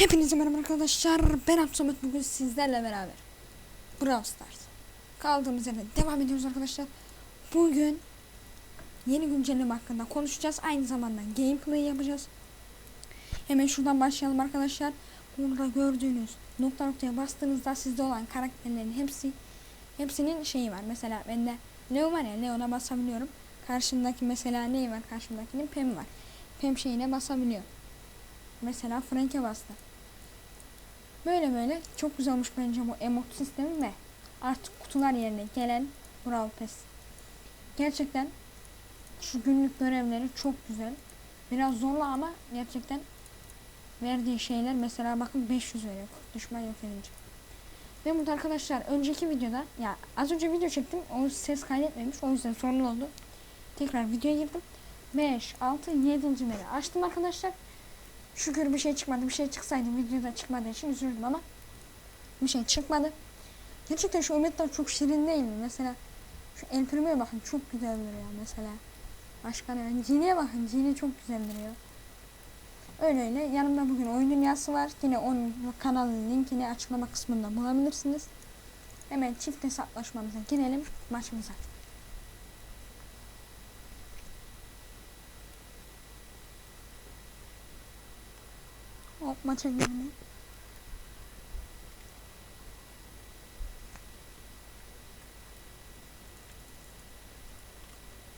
Hepinize merhaba arkadaşlar. Ben Absamet bugün sizlerle beraber Brawl Stars kaldığımız yerden devam ediyoruz arkadaşlar. Bugün yeni güncelleme hakkında konuşacağız. Aynı zamanda gameplay yapacağız. Hemen şuradan başlayalım arkadaşlar. Burada gördüğünüz nokta noktaya bastığınızda sizde olan karakterlerin hepsi hepsinin şeyi var. Mesela bende Leo var ya Leo'na basabiliyorum. Karşımdaki mesela neyi var? Karşımdakinin Pem var. Pem şeyine basabiliyor. Mesela Frank'e bastı. Böyle böyle çok güzel olmuş bence bu emot sistemi ve artık kutular yerine gelen Brawl Pass. Gerçekten şu günlük görevleri çok güzel. Biraz zorlu ama gerçekten verdiği şeyler mesela bakın 500 veriyor. Düşman yok edince. Ve burada arkadaşlar önceki videoda ya az önce video çektim. O ses kaydetmemiş. O yüzden sorun oldu. Tekrar videoya girdim. 5, 6, 7. meri açtım arkadaşlar. Şükür bir şey çıkmadı. Bir şey çıksaydı videoda çıkmadığı için üzüldüm ama bir şey çıkmadı. Gerçekten şu Ömetler çok şirin değil mi? Mesela şu El Primo'ya bakın çok güzel duruyor mesela. Başka ne? Cini'ye bakın. Cini çok güzel duruyor. Öyle öyle. Yanımda bugün oyun dünyası var. Yine onun kanalının linkini açıklama kısmında bulabilirsiniz. Hemen çift hesaplaşmamıza girelim maçımıza. Maça girelim.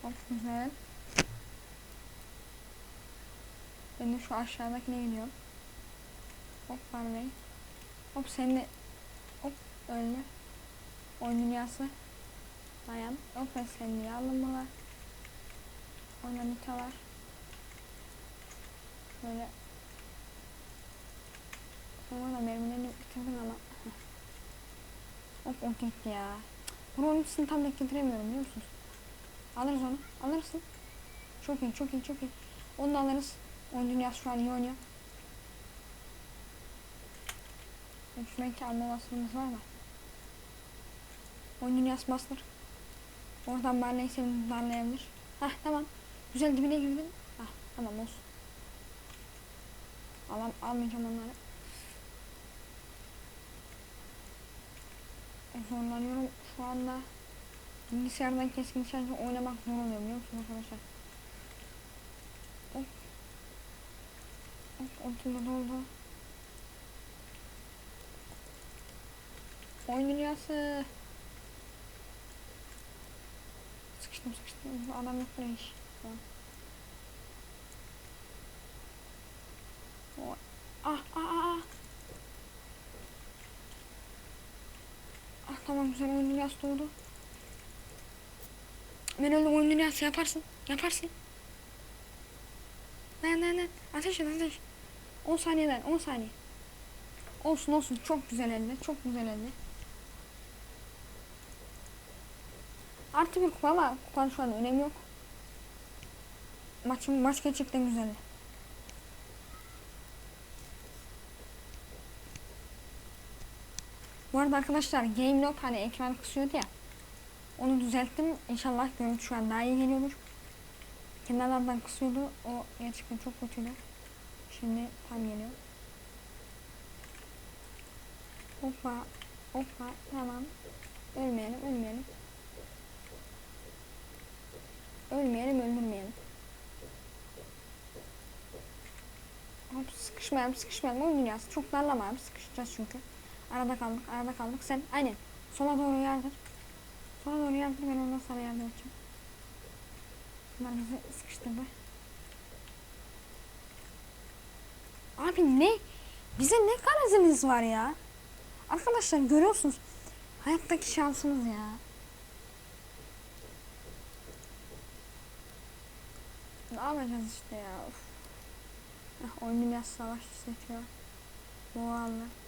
Hop güzel. Ben de şu aşağıdakine gidiyorum. Hop Barley. Hop sen de hop öyle. Oyun dünyası. Dayan. Hop ben seni alınmalar. Oynanita var. Böyle Sonra da mermilerini bitirdim ama. Hop o gitti ya. Bunun ultisini tam denk getiremiyorum biliyor musunuz? Alırız onu alırsın. Çok iyi çok iyi çok iyi. Onu da alırız. Oyun dünyası şu an iyi oynuyor. Belki alma olasılığımız var mı? Oyun dünyası bastır Oradan Barley'i seni darlayabilir. Hah tamam. Güzel dibine girdin. Hah tamam olsun. Alam, almayacağım onları zorlanıyorum şu anda. Bilgisayardan keskin nişancı oynamak zor oluyor biliyor musunuz arkadaşlar? Of. Of ortada doldu. Oyun dünyası. Sıkıştım sıkıştım. Adam yok buraya iş. Ah ah ah. ah. Ah tamam güzel oyun dünyası doğdu. Ben oyun dünyası yaparsın. Yaparsın. Dayan dayan dayan. Ateş et ateş. 10 saniyeden 10 saniye. Olsun olsun çok güzel elde. Çok güzel elde. Artı bir kupa ama kupanın şu an önemi yok. Maçın maç gerçekten güzeldi. Bu arada arkadaşlar Game Lock hani ekran kısıyordu ya. Onu düzelttim. İnşallah görüntü şu an daha iyi geliyordur. Kenarlardan kısıyordu. O gerçekten çok kötüydü. Şimdi tam geliyor. Hoppa. Hoppa. Tamam. Ölmeyelim. Ölmeyelim. Ölmeyelim. Öldürmeyelim. Hop sıkışmayalım. Sıkışmayalım. Oyun dünyası. Çok darlamayalım. Sıkışacağız çünkü. Arada kaldık, arada kaldık. Sen aynen sola doğru yardır. Sola doğru yardır ben ondan sana yardım edeceğim. Bunlar bizi sıkıştırdı. Abi ne? Bize ne garaziniz var ya? Arkadaşlar görüyorsunuz. Hayattaki şansımız ya. Ne yapacağız işte ya? Of. Heh, oyun dünyası savaş seçiyor. Boğalı.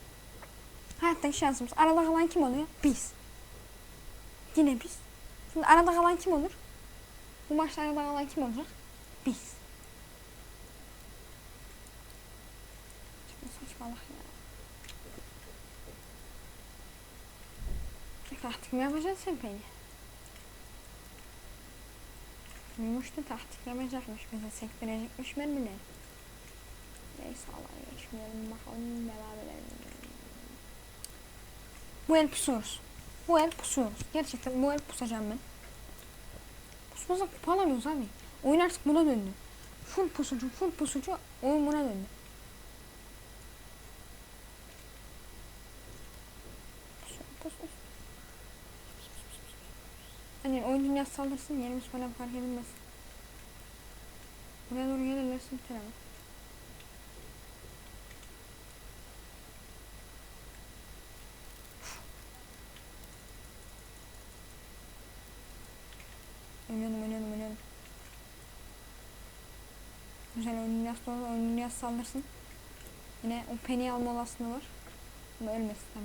Hayattaki şansımız. Arada kalan kim oluyor? Biz. Yine biz. Şimdi arada kalan kim olur? Bu maçta arada kalan kim olacak? Biz. Şimdi saçmalık ya. Taktik mi yapacaksın sen beni? Duymuştu taktik yapacakmış. Bize sektirecekmiş mermileri. Neyse alaya geçmeyelim bakalım devam edelim. Bu el pusuyoruz. Bu el pusuyoruz. Gerçekten bu el pusacağım ben. Pusmasa kupa alamıyoruz abi. Oyun artık buna döndü. Full pusucu, full pusucu oyun buna döndü. Hani oyun dünyası saldırsın yerimiz falan fark edilmez. Buraya doğru gelirlerse biter ama. Güzel oyun dünyası doğru, oyun dünyası saldırsın. Yine o penny alma olasılığı var. Ama ölmesin tabii.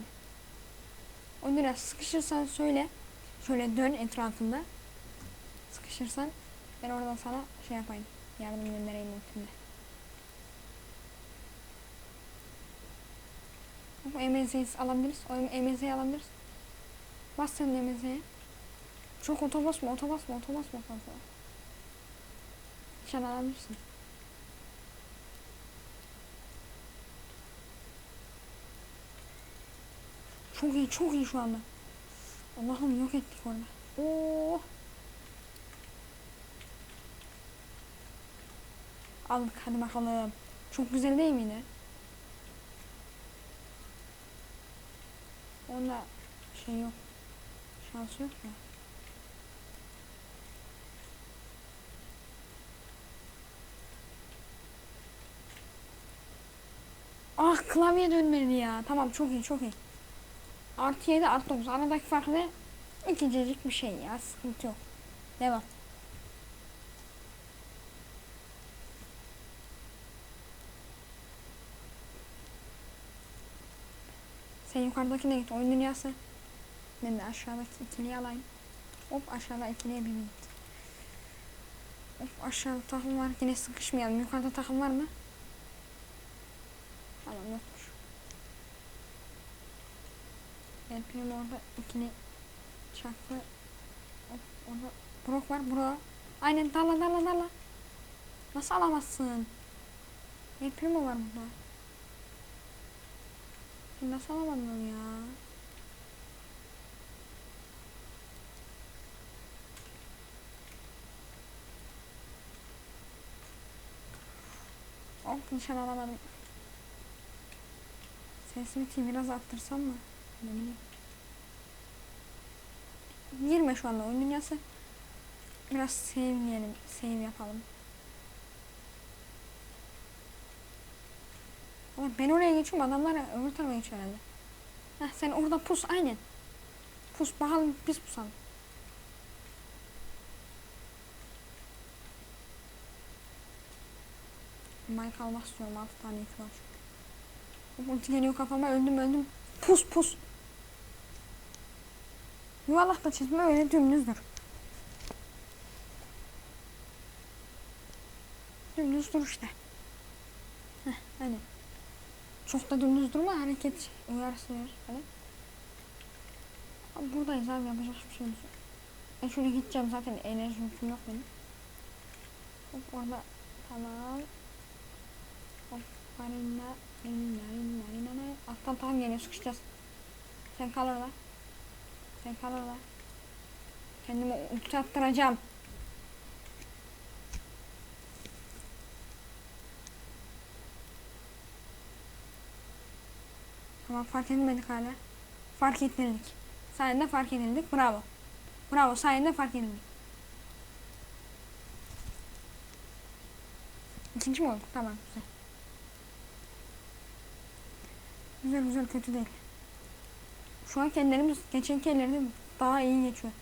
Oyun dünyası sıkışırsan söyle. Şöyle dön etrafında. Sıkışırsan ben oradan sana şey yapayım. Yardım göndereyim ultimle. Bu MZ'yi alabiliriz. O MZ'yi alabiliriz. Bas sen MZ'ye. Çok otobüs mü? Otobüs mü? Otobüs mü fazla? Sen alabilirsin. Çok iyi, çok iyi şu anda. Allah'ım yok ettik orada. Oo. Aldık hadi bakalım. Çok güzel değil miydi? Onda şey yok. Şansı yok ya. Ah klavye dönmedi ya. Tamam çok iyi çok iyi. Artı 7 artı 9. Aradaki fark ne? İkicecik bir şey ya. Sıkıntı yok. Devam. Sen yukarıdakine git. Oyun dünyası. Ben de aşağıdaki ikiliyi alayım. Hop aşağıda ikiliye bir git. Hop aşağıda takım var. Yine sıkışmayalım. Yukarıda takım var mı? Tamam yokmuş. Elpinin orada ikili çaktı. Hop orada Brok var. Brok. Aynen dala dala dala. Nasıl alamazsın? Elpin mi var burada? Nasıl alamadın ya? Oh nişan alamadım. Sesimi biraz arttırsam mı? Girme şu anda oyun dünyası. Biraz save'leyelim. Save yapalım. Ama ben oraya geçiyorum adamlar öbür tarafa geçiyor herhalde. Heh, sen orada pus aynen. Pus bakalım biz pusalım. Mike almak istiyorum 6 tane iti var çünkü. Ulti geliyor kafama öldüm öldüm. Pus pus. Yuvarlakta çizme öyle dümdüzdür. Dümdüz dur işte. Heh, hani. Çok da dümdüz durma hareket uyarısı verir falan. Abi buradayız abi yapacak bir şeyimiz yok. Ben şöyle gideceğim zaten enerji yüküm yok benim. Hop orada tamam. Hop marina marina marina marina Alttan tam geliyor sıkışacağız. Sen kal orada. Sen kal orada. Kendimi ulti attıracağım. Tamam fark edilmedik hala. Fark edildik. Sayende fark edildik. Bravo. Bravo sayende fark edildik. İkinci mi olduk? Tamam güzel. Güzel güzel kötü değil. Şu an kendilerimiz geçenki ellerinde daha iyi geçiyor.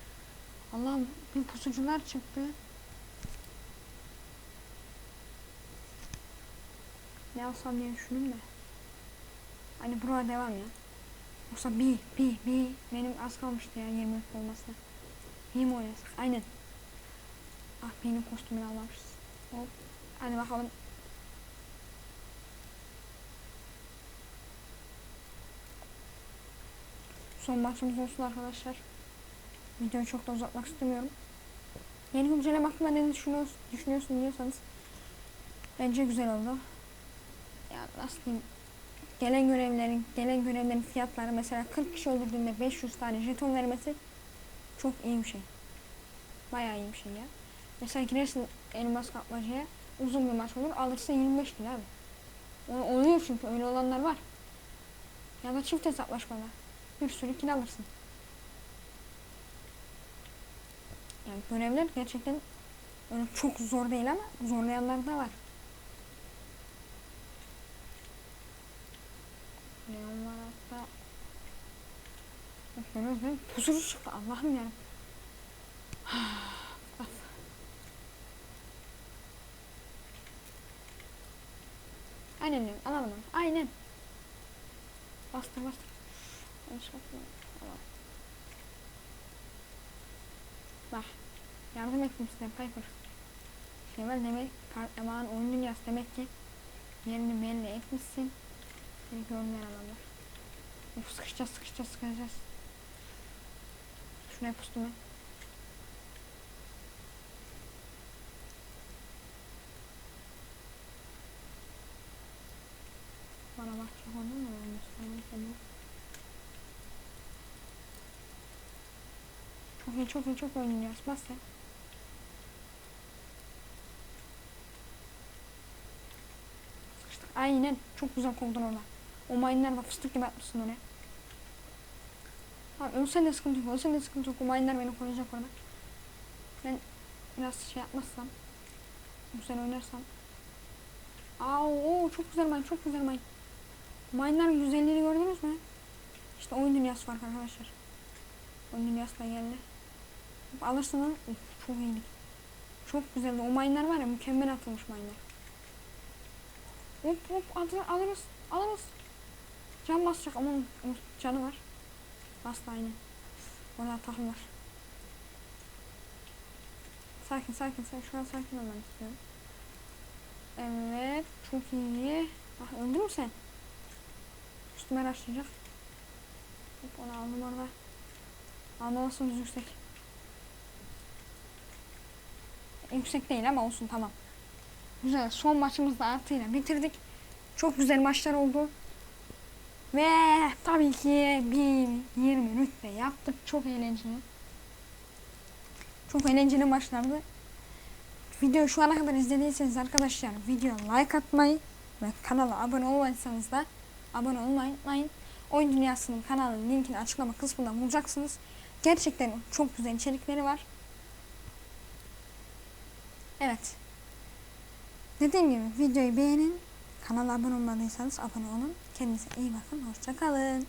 Allah'ım bir pusucular çıktı. Ne alsam diye düşündüm de. Hani buraya devam ya. Yoksa bir, bir, bir. Benim az kalmıştı ya 20 olmasına. İyi mi oynasak? Aynen. Ah benim kostümünü almamışız. Hop. Hadi bakalım. Son maçımız olsun arkadaşlar. Videoyu çok da uzatmak istemiyorum. Yeni güncelleme hakkında ne düşünüyorsun, düşünüyorsun diyorsanız bence güzel oldu. ya nasıl diyeyim gelen görevlerin gelen görevlerin fiyatları mesela 40 kişi öldürdüğünde 500 tane jeton vermesi çok iyi bir şey. Bayağı iyi bir şey ya. Mesela girersin elmas kapmacaya uzun bir maç olur alırsın 25 lira abi. Oluyor çünkü öyle olanlar var. Ya da çift hesaplaşmada. Bir sürü kill alırsın. Yani görevler gerçekten öyle çok zor değil ama zorlayanlar da var. Leon var hatta. Görüyoruz değil mi? Pusuruz çıktı Allah'ım ya. Aynen diyorum onu. Aynen. Bastır bastır. Bak. Yardım ettim size Piper. Şevval demek kahraman oyun dünyası demek ki yerini belli etmişsin. Seni gördüler adamlar. Of sıkışacağız sıkışacağız sıkışacağız. Şuraya pustum ben. Bana bakacak onu mu vermiş? Tamam tamam. Çok iyi çok iyi çok oynuyoruz. Bas sen. Sıkıştık. Aynen. Çok güzel kovdun orada. O mayınlar da fıstık gibi atmışsın oraya. Tamam ölsen de sıkıntı yok. Ölsen de sıkıntı yok. O mayınlar beni koruyacak orada. Ben biraz şey yapmazsam. Bu sene oynarsam. Aa o çok güzel mayın. Çok güzel mayın. Mayınların güzelliğini gördünüz mü? İşte oyun dünyası var arkadaşlar. Oyun dünyası da geldi. Alırsın onu. Uf, çok iyiydi. Çok güzeldi. O mayınlar var ya mükemmel atılmış mayınlar. Hop hop alır, alırız. Alırız. Can basacak ama canı var. Bastı aynı. Orada takım var. Sakin sakin sen şu an sakin olmak istiyorum. Evet çok iyi. Ah öldü mü sen? Üstüme araştıracak. Hop onu aldım orada. Almalısınız yüksek. Yüksek değil ama olsun tamam. Güzel son maçımızda artıyla bitirdik. Çok güzel maçlar oldu. Ve tabii ki bir 20 rütbe yaptık. Çok eğlenceli. Çok eğlenceli maçlardı. Videoyu şu ana kadar izlediyseniz arkadaşlar videoya like atmayı ve kanala abone olmadıysanız da abone olmayı. Oyun Dünyası'nın kanalının linkini açıklama kısmında bulacaksınız. Gerçekten çok güzel içerikleri var. Evet. Dediğim gibi videoyu beğenin. Kanala abone olmadıysanız abone olun. Kendinize iyi bakın. Hoşçakalın.